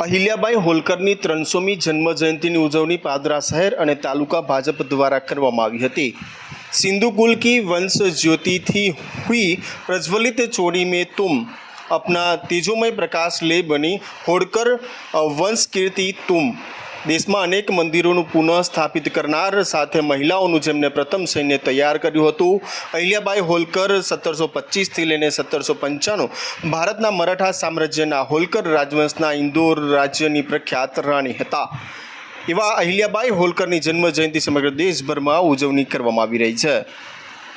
અહિલ્યાબાઈ હોલકરની ત્રણસોમી જન્મજયંતિની ઉજવણી પાદરા શહેર અને તાલુકા ભાજપ દ્વારા કરવામાં આવી હતી. સિંધુ કી વંશ જ્યોતિથી હુઈ પ્રજ્વલિત ચોરી મેં તુમ. અપના તેજોમય પ્રકાશ લે બની હોળકર વંશ કીર્તિ તુમ. દેશમાં અનેક મંદિરોનું પુનઃ સ્થાપિત કરનાર સાથે મહિલાઓનું જેમને પ્રથમ સૈન્ય તૈયાર કર્યું હતું. અહિલ્યાબાઈ હોલકર સત્તરસો પચીસથી લઈને સત્તરસો પંચાણું. ભારતના મરાઠા સામ્રાજ્યના હોલકર રાજવંશના ઇન્દોર રાજ્યની પ્રખ્યાત રાણી હતા. એવા અહિલ્યાબાઈ હોલકરની જન્મ જયંતિ સમગ્ર દેશભરમાં ઉજવણી કરવામાં આવી રહી છે.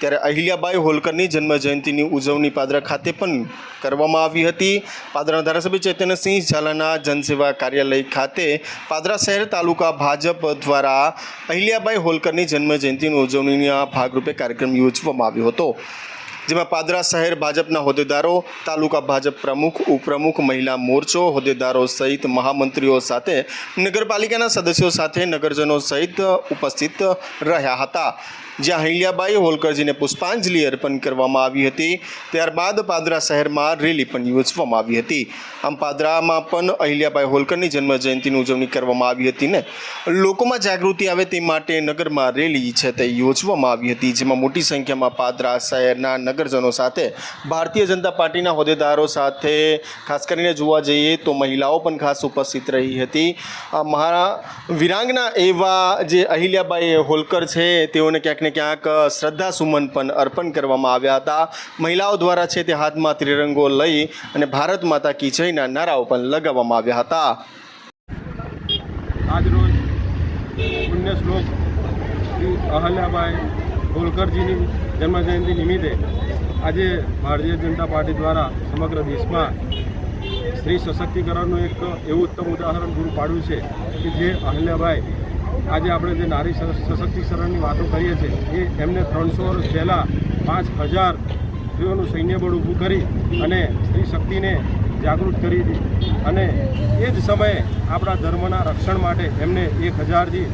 ત્યારે અહિલ્યાબાઈ હોલકરની જન્મ જયંતિની ઉજવણી પાદરા ખાતે પણ કરવામાં આવી હતી. પાદરાના ધારાસભ્ય ચૈતન્યસિંહ ઝાલાના જનસેવા કાર્યાલય ખાતે પાદરા શહેર તાલુકા ભાજપ દ્વારા અહિલ્યાબાઈ હોલકરની જન્મ જયંતિની ઉજવણીના ભાગરૂપે કાર્યક્રમ યોજવામાં આવ્યો હતો. જેમાં પાદરા શહેર ભાજપના હોદ્દેદારો, તાલુકા ભાજપ પ્રમુખ, ઉપપ્રમુખ, મહિલા મોરચો, હોદ્દેદારો સહિત મહામંત્રીઓ સાથે, નગરપાલિકાના સદસ્યો સાથે નગરજનો સહિત ઉપસ્થિત રહ્યા હતા. જ્યાં અહિલ્યાબાઈ હોલકરજીને પુષ્પાંજલિ અર્પણ કરવામાં આવી હતી. ત્યારબાદ પાદરા શહેરમાં રેલી પણ યોજવામાં આવી હતી. આમ પાદરામાં પણ અહિલ્યાબાઈ હોલકરની જન્મ જયંતિની ઉજવણી કરવામાં આવી હતી ને લોકોમાં જાગૃતિ આવે તે માટે નગરમાં રેલી છે તે યોજવામાં આવી હતી, જેમાં મોટી સંખ્યામાં પાદરા શહેરના નગરજનો સાથે ભારતીય જનતા પાર્ટીના હોદ્દેદારો સાથે ખાસ કરીને જોવા જઈએ તો મહિલાઓ પણ ખાસ ઉપસ્થિત રહી હતી. મહારા વિરાંગના એવા જે અહિલ્યાબાઈ હોલકર છે, તેઓને ક્યાંક ને ક્યાંક શ્રદ્ધા સુમન પણ અર્પણ કરવામાં આવ્યા હતા. મહિલાઓ દ્વારા છે તે હાથમાં ત્રિરંગો લઈ અને ભારત માતા કી જયના નારાઓ પણ લગાવવામાં આવ્યા હતા. આજરોજ પુણ્ય શ્લોક અહલ્યાબાઈ હોલકરજીની જન્મજયંતિ નિમિત્તે આજે ભારતીય જનતા પાર્ટી દ્વારા સમગ્ર દેશમાં સ્ત્રી સશક્તિકરણનું એક એવું ઉત્તમ ઉદાહરણ પૂરું પાડ્યું છે કે જે અહલ્યાભાઈ આજે આપણે જે નારી સશક્તિકરણની વાતો કરીએ છીએ, એ એમને ત્રણસો વર્ષ પહેલાં પાંચ હજાર સ્ત્રીઓનું સૈન્ય બળ ઊભું કરી અને સ્ત્રી શક્તિને જાગૃત કરી હતી. અને એ જ સમયે આપણા ધર્મના રક્ષણ માટે એમને એક હજારથી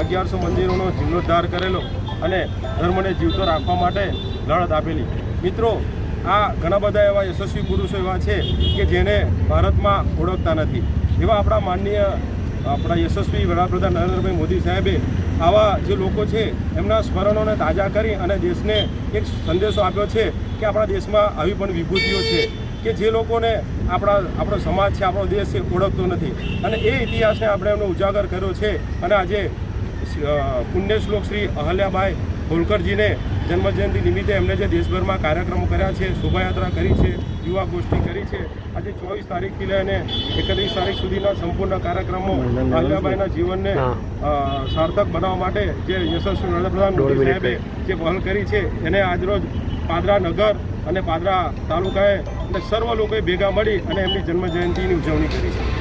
અગિયારસો મંદિરોનો જીર્ણોદ્ધાર કરેલો. અને ધર્મને જીવતો રાખવા માટે લડત આપેલી. મિત્રો, આ ઘણા બધા એવા યશસ્વી પુરુષો એવા છે કે જેને ભારતમાં ઓળખતા નથી. એવા આપણા માનનીય, આપણા યશસ્વી વડાપ્રધાન નરેન્દ્રભાઈ મોદી સાહેબે આવા જે લોકો છે, એમના સ્મરણોને તાજા કરી અને દેશને એક સંદેશો આપ્યો છે કે આપણા દેશમાં આવી પણ વિભૂતિઓ છે કે જે લોકોને આપણા, આપણો સમાજ છે, આપણો દેશ છે, ઓળખતો નથી. અને એ ઇતિહાસને આપણે એમનો ઉજાગર કર્યો છે અને આજે અ, પુણ્ય શ્લોક શ્રી અહલ્યાબાઈ હોલકરજીને જન્મજયંતિ નિમિત્તે એમણે જે દેશભરમાં કાર્યક્રમો કર્યા છે શોભાયાત્રા કરી છે યુવા ગોષ્ઠી કરી છે આજે ચોવીસ તારીખથી લઈને એકત્રીસ તારીખ સુધીના સંપૂર્ણ કાર્યક્રમો અહલ્યાબાઈના જીવનને સાર્થક બનાવવા માટે જે યશસ્વી વડાપ્રધાન મોદી સાહેબે જે પહેલ કરી છે એને આજરોજ પાદરા નગર અને પાદરા તાલુકાએ અને સર્વ લોકોએ ભેગા મળી અને એમની જન્મજયંતિની ઉજવણી કરી છે.